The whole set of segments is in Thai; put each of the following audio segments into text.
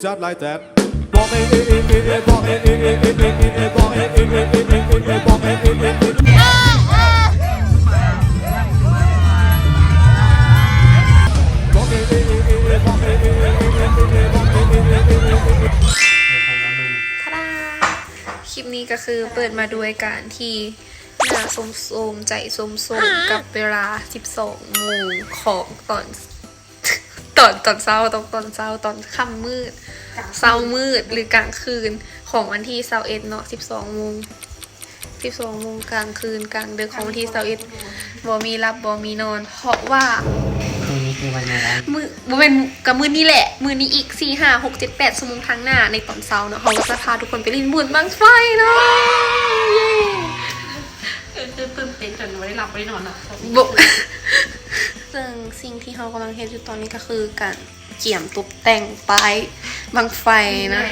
Just like that. ทาดาคลิปนี้ก็คือเปิดมาด้วยการที่หน้าโสมใจโสมๆ กับเวลา 12โมงของตอน ตอนตอนเช้าตอนตอนเช้าตอนค่ำมืดเช้ามืดหรือกลางคืนของวันที่เช้าเอ็ดเนาะ12โมง12โมงกลางคืนกลางดึกของวันที่เช้าเอ็ดบ่มีรับบ่มีนอน เพราะว่าคืนนี้คือวันอะไรมือบ่เป็นกับมือนี้แหละ มือนี้อีกสี่ห้าหกเจ็ดแปดชั่วโมงทางหน้าในตอนเช้าเนาะเขาก็จะพาทุกคนไปลินบุญบังไฟเนาะเย้ตื่นตื่นเต้นจนไม่ได้หลับไม่ได้นอนอะบุ ซึ่งสิ่งที่เขากำลังเฮ็ดอยู่ตอนนี้ก็คือการเกี่ยมตกแต่งป้ายบังไฟนะ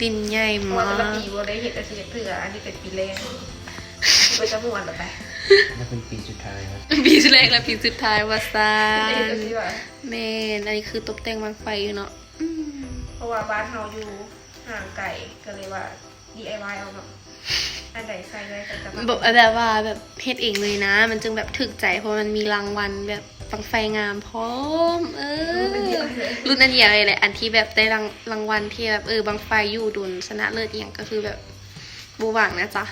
ดินใหญ่เพราะมาว่าแต่ละกปีว่าได้เห็นแต่ทีเถื่ออันนี้เป็นปีแรกก็จะม่วนแบบไปและเป็นปีสุดท้ายครับปีแรกและปีสุดท้ายว่าซาได้เห็นแต่ทีว่าแม่นอันนี้คือตกแต่งบังไฟอยู่เนาะอืมเพราะว่าบ้านเราอยู่ห่างไกลก็เลยว่า DIY เอาแบบ อันใดใส่ได้ก็จะแบบแบบว่าแบบเฮ็ดเองเลยนะ มันจึงแบบถึกใจเพราะมันมีรางวัลแบบบังไฟงามพร้อม เออรุ่นอันเดียวเลยแหละอันที่แบบได้รางรางวัลที่แบบเออบังไฟอยู่ดุลชนะเลิศอหย่างก็คือแบบบูหวังนะจ๊ะ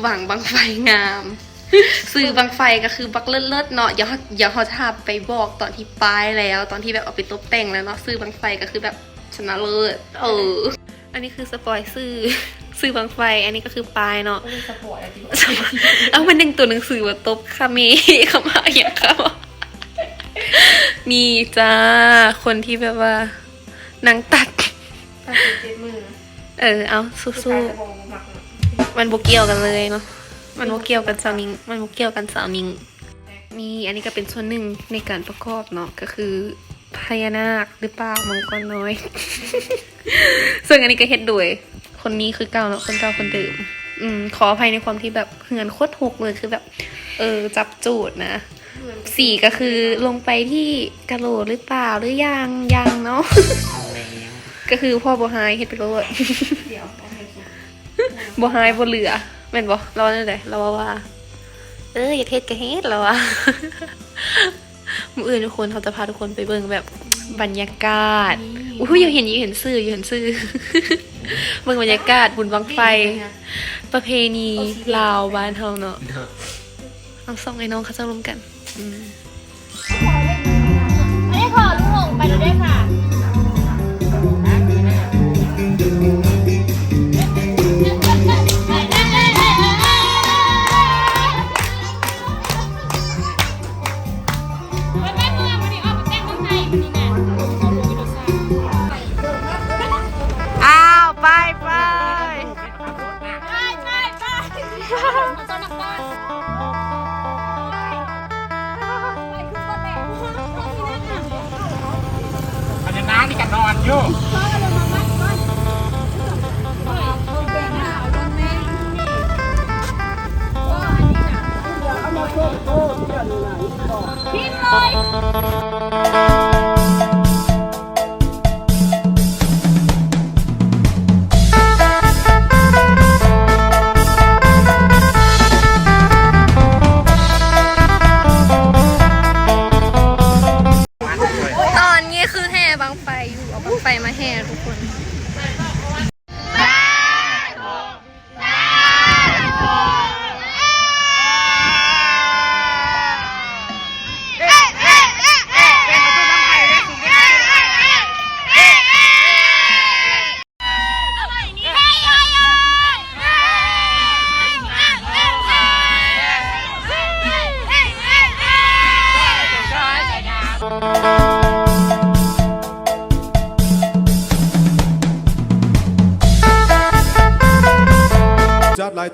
หวังบังไฟงามซื้อบังไฟก็คือบักเลิศเลิศๆเนาะอย่าอย่าเขาทาไปบอกตอนที่ป้ายแล้ว ตอนที่แบบเอาไปตกแต่งแล้วเนาะซื้อบังไฟก็คือแบบชนะเลิศเออ อันนี้คือสปอยซื้อ ซื้อบังไฟ อันนี้ก็คือปลายเนาะก็เป็นสปอร์ตอะไรที่เอามันหนึ่งตัวหนังสือว่าตบคาเมเข้ามาอย่างเขานี่จ้า คนที่แบบว่านางตัดตัดสินเจ็ดมือเออ เอาคือสู้การจะบอกหมักๆมันโบเกี่ยวกันเลยเนาะ มันโบเกี่ยวกันสาวนิง มันโบเกี่ยวกันสาวนิงนี่อันนี้ก็เป็นส่วนหนึ่งในการประกอบเนาะ ก็คือพญานาคหรือเปล่ามังกรน้อยซึ่งอันนี้ก็เฮ็ดโดย คนนี้คือเก่าเนาะคนเก่าคนเดิมอืมขออภัยในความที่แบบเหือนโคตรหกเลยคือแบบ เออจับจูดนะสี่ก็คือลงไปที่กะโหลกหรือเปล่าหรือยังยังเนาะแรงก็คือพ่อบัวไฮเฮ็ดไปโลดเดี๋ยวโอเคสิบัวไฮบัวเหลือแม่นบ่เราเนี่ยแหละเราว่าว่า เอออยากเฮ็ดก็เฮ็ดแล้วว่ามื้ออื่นทุกคนเขาจะพาทุกคนไปเบิ่งแบบบรรยากาศ อุ้ยอยู่เห็นอยู่เห็นซื่ออยู่เห็นซื่อ เมืองบรรยากาศบุญบังไฟ ประเพณีลาวบ้านเฮาเนาะเอาส่องไอ้น้องเขาจะรวมกัน อืม ไม่ได้ขอลุงหงไปแล้วยค่ะ กันนอนอยู่พ่อก็เลยมาวัดก่อนพ่อเอา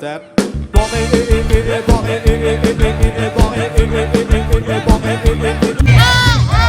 Just like that. Walk it, it, it, it, it, walk it, it, it, it, it, it, walk it, it, it, it, it, it, walk it, it, it, it. บอก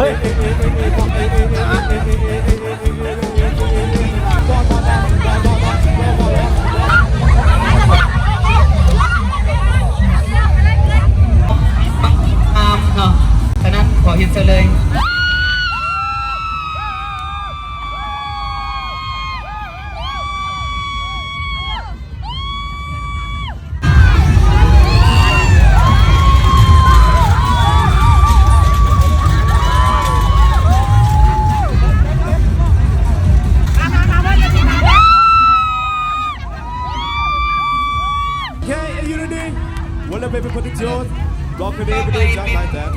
เฮ้ยตามเนาะฉะนั้นขอเห็นเสเลย everyday jump like that.